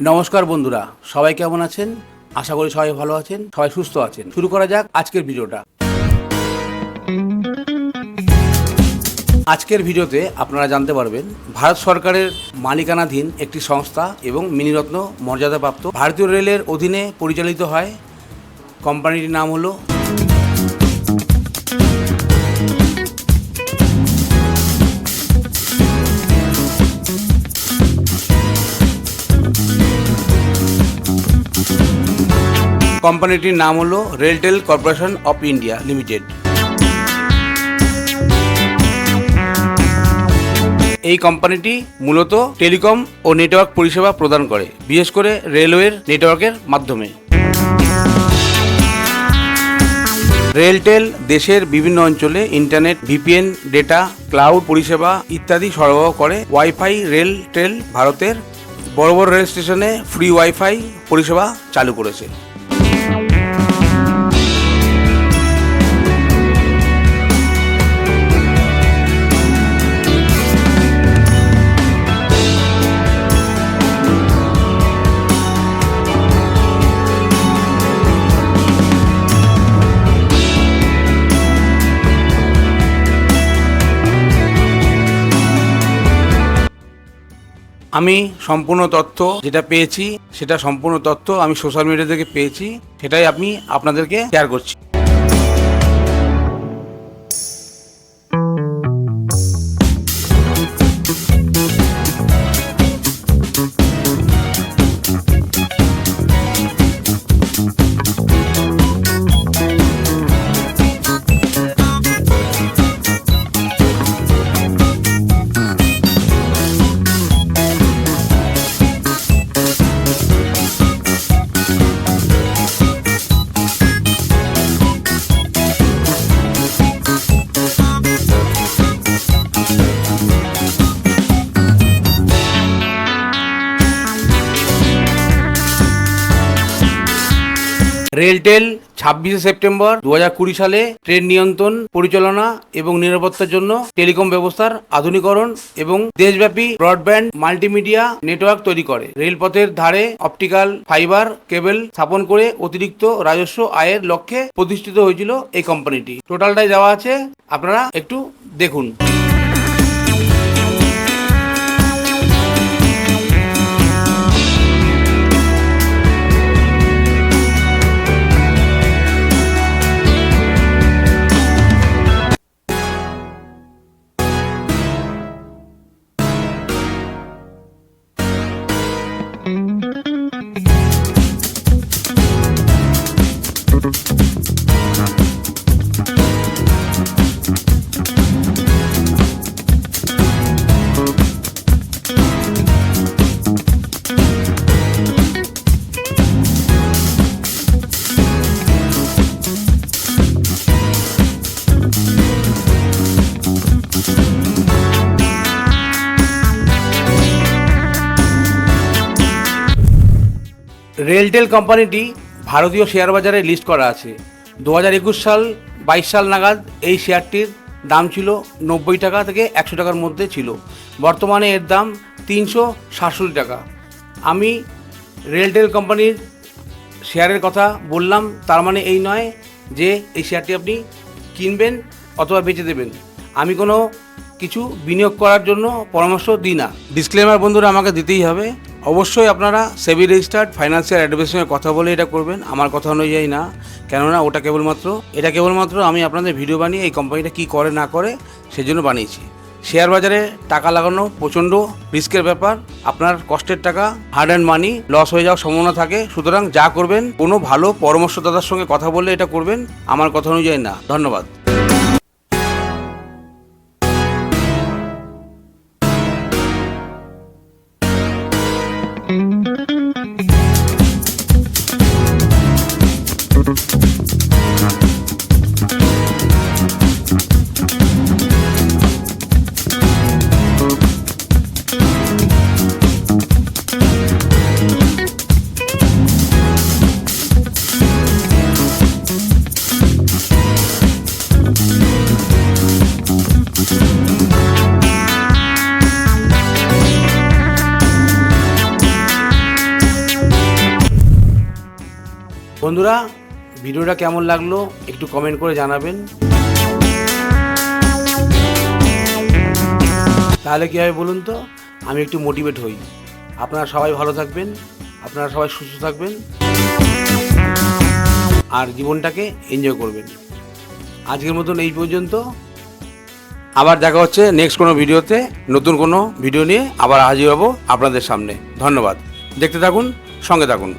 নমস্কার বন্ধুরা, সবাই কেমন আছেন? আশা করি সবাই ভালো আছেন, সবাই সুস্থ আছেন। শুরু করা যাক আজকের ভিডিওটা। আজকের ভিডিওতে আপনারা জানতে পারবেন, ভারত সরকারের মালিকানাধীন একটি সংস্থা এবং মিনিরত্ন মর্যাদাপ্রাপ্ত ভারতীয় রেলের অধীনে পরিচালিত হয়। কোম্পানিটির নাম হলো কোম্পানিটির নাম হলো RailTel corporation of India limited. এই কোম্পানিটি মূলত টেলিকম ও নেটওয়ার্ক পরিষেবা প্রদান করে, বিশেষ করে রেলওয়ের নেটওয়ার্কের মাধ্যমে। রেলটেল দেশের বিভিন্ন অঞ্চলে ইন্টারনেট, ভিপিএন, ডেটা, ক্লাউড পরিষেবা ইত্যাদি সরবরাহ করে। ওয়াইফাই রেলটেল ভারতের বড় বড় রেল স্টেশনে ফ্রি ওয়াইফাই পরিষেবা চালু করেছে। আমি সম্পূর্ণ তথ্য যেটা পেয়েছি, সেটা সম্পূর্ণ তথ্য আমি সোশ্যাল মিডিয়া থেকে পেয়েছি, সেটাই আমি আপনাদেরকে শেয়ার করছি। রেলটেল ছাব্বিশে সেপ্টেম্বর দু কুড়ি সালে ট্রেন নিয়ন্ত্রণ, পরিচালনা এবং নিরাপত্তার জন্য টেলিকম ব্যবস্থার আধুনিকরণ এবং দেশব্যাপী ব্রডব্যান্ড মাল্টিমিডিয়া নেটওয়ার্ক তৈরি করে। রেলপথের ধারে অপটিক্যাল ফাইবার কেবল স্থাপন করে অতিরিক্ত রাজস্ব আয়ের লক্ষ্যে প্রতিষ্ঠিত হয়েছিল এই কোম্পানিটি। টোটালটাই দেওয়া আছে, আপনারা একটু দেখুন। Thank you. রেলটেল কোম্পানিটি ভারতীয় শেয়ার বাজারে লিস্ট করা আছে। দু হাজার একুশ সাল, বাইশ সাল নাগাদ এই শেয়ারটির দাম ছিল নব্বই টাকা থেকে একশো টাকার মধ্যে ছিল। বর্তমানে এর দাম তিনশো সাতষট্টি টাকা। আমি রেলটেল কোম্পানির শেয়ারের কথা বললাম, তার মানে এই নয় যে এই শেয়ারটি আপনি কিনবেন অথবা বেচে দেবেন। আমি কোনো কিছু বিনিয়োগ করার জন্য পরামর্শ দিই না। ডিসক্লেমার বন্ধুরা আমাকে দিতেই হবে। অবশ্যই আপনারা সেবি রেজিস্টার্ড ফাইন্যান্সিয়াল অ্যাডভাইসের সঙ্গে কথা বলে এটা করবেন। আমার কথা অনুযায়ী না। কেননা ওটা কেবলমাত্র, এটা কেবলমাত্র আমি আপনাদের ভিডিও বানিয়ে এই কোম্পানিটা কী করে না করে সেজন্য বানিয়েছি। শেয়ার বাজারে টাকা লাগানো প্রচণ্ড রিস্কের ব্যাপার। আপনার কষ্টের টাকা হার্ড অ্যান্ড মানি লস হয়ে যাওয়ার সম্ভাবনা থাকে। সুতরাং যা করবেন, কোনো ভালো পরামর্শদাতার সঙ্গে কথা বললে এটা করবেন। আমার কথা অনুযায়ী না। ধন্যবাদ। বন্ধুরা, ভিডিওটা কেমন লাগল একটু কমেন্ট করে জানাবেন। তাহলে কী হবে বলুন তো? আমি একটু মোটিভেট হই। আপনারা সবাই ভালো থাকবেন, আপনারা সবাই সুস্থ থাকবেন, আর জীবনটাকে এনজয় করবেন। আজকের মতন এই পর্যন্ত। আবার দেখা হচ্ছে নেক্সট কোনো ভিডিওতে। নতুন কোনো ভিডিও নিয়ে আবার হাজির হব আপনাদের সামনে। ধন্যবাদ। দেখতে থাকুন, সঙ্গে থাকুন।